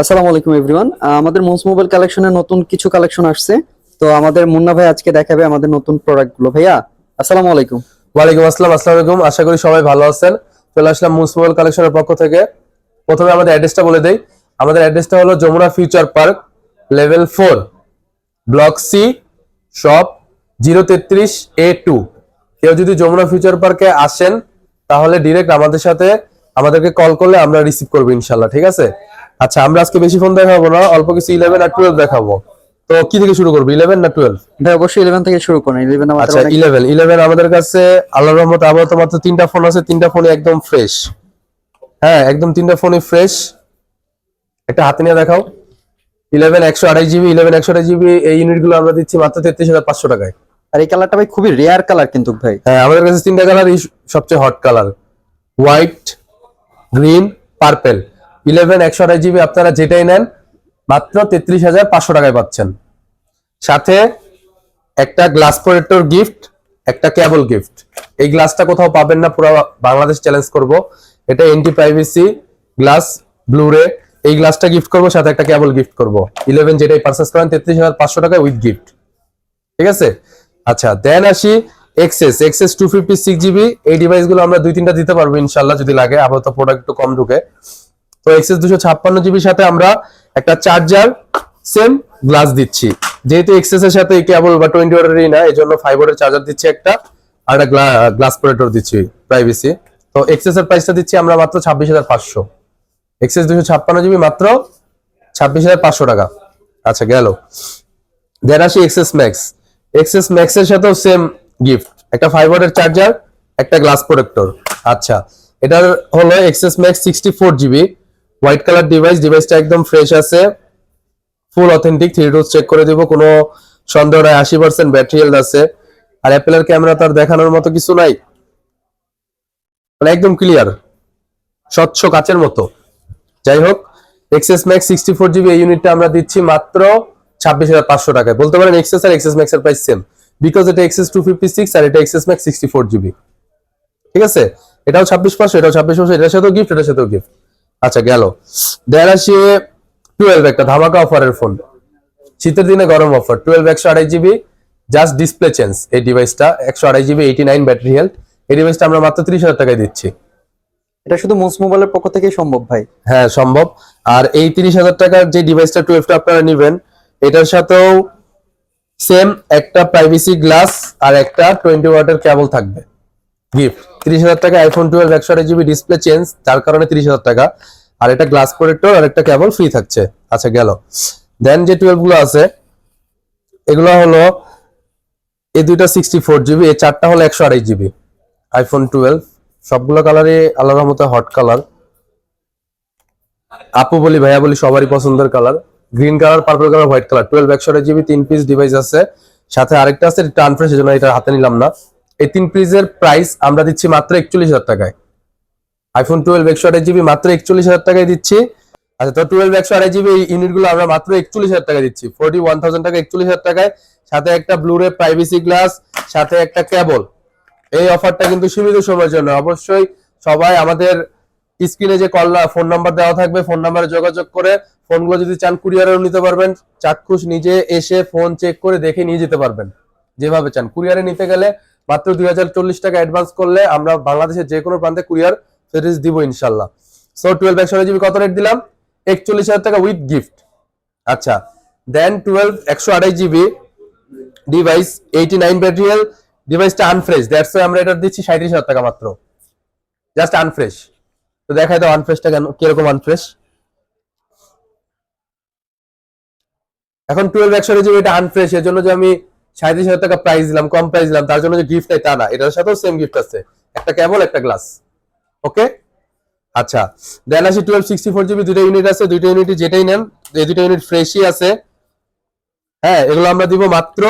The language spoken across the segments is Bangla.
আসসালামু আলাইকুম এভরিওয়ান আমাদের মোস মোবাইল কালেকশনের নতুন কিছু কালেকশন আসছে। তো আমাদের মুন্না ভাই আজকে দেখাবে আমাদের নতুন প্রোডাক্টগুলো ভাইয়া, আসসালামু আলাইকুম। ওয়ালাইকুম আসসালাম, আসসালামু আলাইকুম। আশা করি সবাই ভালো আছেন। চলে আসলাম মুসমোবাইল কালেকশনের পক্ষ থেকে। প্রথমে আমাদের অ্যাড্রেসটা বলে দেই। আমাদের অ্যাড্রেসটা হলো Jamuna future park level four block C shop zero তেত্রিশ এ টু কেউ যদি যমুনা ফিউচার পার্কে আসেন, তাহলে ডিরেক্ট আমাদের সাথে আমাদেরকে কল করলে আমরা রিসিভ করব ইনশাল্লাহ ঠিক আছে? আচ্ছা আমরা আজকে বেশি ফোন দেখাবো না অল্প কিছু ইলেভেন আর টুয়েলভ দেখাবো। তো কি থেকে শুরু করব ইলেভেন না টুয়েলভ ভাই অবশ্যই ইলেভেন থেকে শুরু করেন ইলেভেন আচ্ছা ইলেভেন ইলেভেন আমাদের কাছে আল্লাহর রহমত আপাতত মাত্র তিনটা ফোন আছে তিনটা ফোনই একদম ফ্রেশ হ্যাঁ একদম তিনটা ফোনই ফ্রেশ একটা হাতে নিয়ে দেখাও। ইলেভেন একশো আড়াই জিবি ইলেভেন একশো আড়াই জিবি এই ইউনিটগুলো আমরা দিচ্ছি মাত্র তেত্রিশ হাজার পাঁচশো টাকায়। আর এই কালারটা ভাই খুবই রেয়ার কালার কিন্তু ভাই। হ্যাঁ আমাদের কাছে তিনটা কালার সবচেয়ে hot colour white green purple eleven একশো আড়াই জিবি আপনারা যেটাই নেন, মাত্র তেত্রিশ হাজার পাঁচশো টাকায় পাচ্ছেন। সাথে একটা গ্লাস প্রোটেক্টর গিফট, একটা কেবল গিফট। এই গ্লাসটা কোথাও পাবেন না, পুরো বাংলাদেশ চ্যালেঞ্জ করব। এটা এন্টি প্রাইভেসি গ্লাস ব্লুরে এই গ্লাসটা গিফট করব, সাথে একটা কেবল গিফট করব। ইলেভেন যেটাই পারচেস করেন, তেত্রিশ হাজার পাঁচশো টাকা উইথ গিফট ঠিক আছে? আচ্ছা দেন আসি XS XS two fifty six GB, এই ডিভাইসগুলো আমরা দুই তিনটা দিতে পারব ইনশাল্লাহ যদি লাগে। আপাতত প্রোডাক্ট একটু কম ঢুকে। তো এক্সেস দুশো ছাপ্পান্ন জিবির সাথে আমরা একটা চার্জার সেম গ্লাস দিচ্ছি। যেহেতু এক্সেস এর সাথে কেবল বা টোয়েন্টি ওয়াটেরই না এই জন্য ফাইবারের চার্জার দিচ্ছি একটা, আর একটা গ্লাস প্রোটেক্টর দিচ্ছি প্রাইভেসি তো এক্সেস এর প্রাইসটা দিচ্ছি আমরা মাত্র ছাব্বিশ হাজার পাঁচশো। এক্সেস দুশো ছাপ্পান্ন জিবি মাত্র ছাব্বিশ হাজার পাঁচশো টাকা। আচ্ছা গেল। দেন আসি এক্সেস ম্যাক্স এক্সেস ম্যাক্স এর সাথেও সেম গিফট একটা ফাইবারের চার্জার একটা গ্লাস প্রোটেক্টর আচ্ছা এটার হলো XS max sixty four GB white colour device ডিভাইসটা একদম ফ্রেশ আছে। Full authentic three dose check করে দিব, কোনো সন্দেহ নাই, আশি পার্সেন্ট ব্যাটারি হেলথ আছে। আর অ্যাপেলের ক্যামেরা তার দেখানোর মতো কিছু নাই। মানে একদম ক্লিয়ার স্বচ্ছ কাচের মতো। যাই হোক XS max sixty four GB এই ইউনিটটা আমরা দিচ্ছি মাত্র ছাব্বিশ হাজার পাঁচশো টাকায়। বলতে পারেন এক্সএস আর এক্সএস ম্যাক্স এর প্রাইস সেম বিকজ এটা এক্সএস টু ফিফটি সিক্স আর এটা XS max sixty four GB ঠিক আছে? এটাও ছাব্বিশ পাঁচশো, এটাও ছাব্বিশ পাঁচশো, এটার সাথেও গিফট এটার সাথেও গিফট আচ্ছা গেল। দেয়ার আসি টুয়েলভ একটা ধামাকা অফারের ফোন শীতের দিনে গরম অফার টুয়েলভ একশো আড়াই জিবি জাস্ট ডিসপ্লে চেঞ্জ এই ডিভাইসটা একশো আড়াই GB eighty nine battery health এই ডিভাইসটা আমরা মাত্র ত্রিশ হাজার টাকায় দিচ্ছি। এটা শুধু মোস মোবাইলের পক্ষ থেকেই সম্ভব ভাই। হ্যাঁ সম্ভব। আর এই তিরিশ হাজার টাকার যে ডিভাইসটা টুয়েলভটা আপনারা নেবেন এটার সাথেও সেম একটা প্রাইভেসি গ্লাস আর একটা টোয়েন্টি ওয়াটের কেবল থাকবে। গিফট তিরিশ হাজার টাকা আইফোন টুয়েলভ একশো আট জিবি চেঞ্জ তার কারণে তিরিশ হাজার টাকা। গ্লাস ফ্রি থাকছে। আচ্ছা গেল। দেন যে আছে, এগুলো হলো সিক্সটি ফোর জিবি চারটা একশো আড়াই জিবি আইফোন টুয়েলভ সবগুলো কালারই রহমতে হট কালার আপু বলি, ভাইয়া বলি, সবারই পছন্দের colour green colour purple colour white colour twelve একশো জিবি তিন পিস ডিভাইস আছে। সাথে আরেকটা আছে এটা হাতে নিলাম না। এই তিন প্রাইস আমরা দিচ্ছি মাত্র একচল্লিশ হাজার টাকায়। আইফোন টুয়েলভ একশো আড়াই জিবি মাত্র একচল্লিশ হাজার টাকায় দিচ্ছি। আচ্ছা তো টুয়েলভ একশো আড়াই জিবি এই ইউনিটগুলো আমরা মাত্র একচল্লিশ হাজার টাকা দিচ্ছি। ফোর্টি ওয়ান থাউজেন্ড টাকা একচল্লিশ হাজার টাকায়। সাথে একটা ব্লুরে প্রাইভেসি গ্লাস সাথে একটা কেবল এই অফারটা কিন্তু সীমিত সময়ের জন্য। অবশ্যই সবাই আমাদের স্ক্রিনে যে কল ফোন নাম্বার দেওয়া থাকবে ফোন নাম্বারে যোগাযোগ করে ফোনগুলো যদি চান কুরিয়ারেও নিতে পারবেন। চাক্ষুষ নিজে এসে ফোন চেক করে দেখে নিয়ে যেতে পারবেন। যেভাবে চান। কুরিয়ারে নিতে গেলে মাত্র দুই হাজার চল্লিশ টাকা অ্যাডভান্স করলে আমরা বাংলাদেশের যে কোনো প্রান্তে কুরিয়ার সার্ভিস দিব ইনশাল্লাহ। সো টুয়েলভ একশো জিবি কত রেট দিলাম? একচল্লিশ হাজার টাকা উইথ গিফট আচ্ছা দেন টুয়েলভ একশো আড়াই জিবি ডিভাইস এইটি নাইন ব্যাটারিয়াল ডিভাইসটা আনফ্রেশ দ্যাটস আমরা এটা দিচ্ছি সাঁত্রিশ হাজার টাকা মাত্র। জাস্ট আনফ্রেশ তো দেখাই দাও আনফ্রেশটা কেন কীরকম আনফ্রেশ এখন টুয়েলভ একশো জিবি এটা আনফ্রেশ এর জন্য যে আমি সাঁত্রিশ হাজার টাকা প্রাইস দিলাম, কম প্রাইস দিলাম, তার জন্য যে গিফট নাই তা না, এটার সাথেও সেম গিফট আছে। একটা কেবল একটা গ্লাস ওকে আচ্ছা then twelve sixty four GB দুটো ইউনিট আছে দুটো ইউনিট যেটাই নেন, এই দুটো ইউনিট ফ্রেশই আছে। হ্যাঁ এগুলো আমরা দিব মাত্র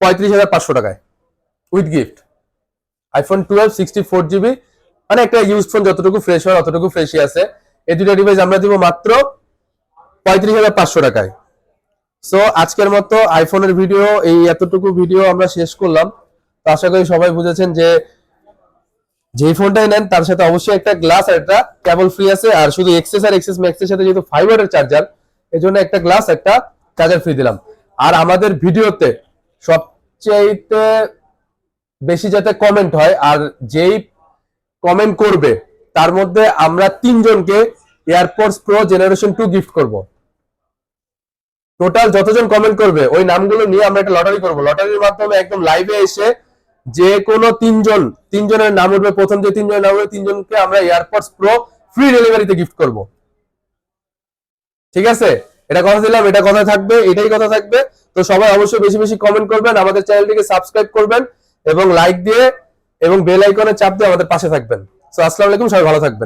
পঁয়ত্রিশ হাজার পাঁচশো টাকায় with gift iPhone twelve sixty four GB মানে একটা ইউজ ফোন যতটুকু ফ্রেশ হয়, অতটুকু ফ্রেশই আছে। এই দুটো ডিভাইস আমরা দিব মাত্র পঁয়ত্রিশ হাজার পাঁচশো টাকায়। সো আজকের মতো আইফোনের ভিডিও এই এতটুকু ভিডিও আমরা শেষ করলাম। তো আশা করি সবাই বুঝেছেন যে, যেই ফোনটাই নেন, তার সাথে অবশ্যই একটা গ্লাস আর একটা কেবল ফ্রি আছে। আর শুধু এক্সেস আর এক্সেস ম্যাক্সের সাথে যেহেতু ফাইবারের চার্জার এই জন্য একটা গ্লাস একটা চার্জার ফ্রি দিলাম। আর আমাদের ভিডিওতে সবচেয়ে বেশি যাতে কমেন্ট হয়, আর যেই কমেন্ট করবে, তার মধ্যে আমরা তিনজনকে AirPods pro generation two gift করব। টোটাল যতজন কমেন্ট করবে, ওই নামগুলো নিয়ে আমরা একটা লটারি করব। লটারির মাধ্যমে একদম লাইভে এসে যে কোনো তিনজন, তিনজনের নাম উঠবে। প্রথম যে তিনজনের নাম উঠবে, তিনজনকে আমরা এয়ারপোর্টস প্রো ফ্রি ডেলিভারিতে গিফট করব। ঠিক আছে? এটা কথা দিলাম, এটা কথা থাকবে, এটাই কথা থাকবে। তো সবাই অবশ্যই বেশি বেশি কমেন্ট করবেন, আমাদের চ্যানেলটিকে সাবস্ক্রাইব করবেন এবং লাইক দিয়ে এবং বেল আইকনে চাপ দিয়ে আমাদের পাশে থাকবেন। তো আসসালামু আলাইকুম, সবাই ভালো থাকবেন।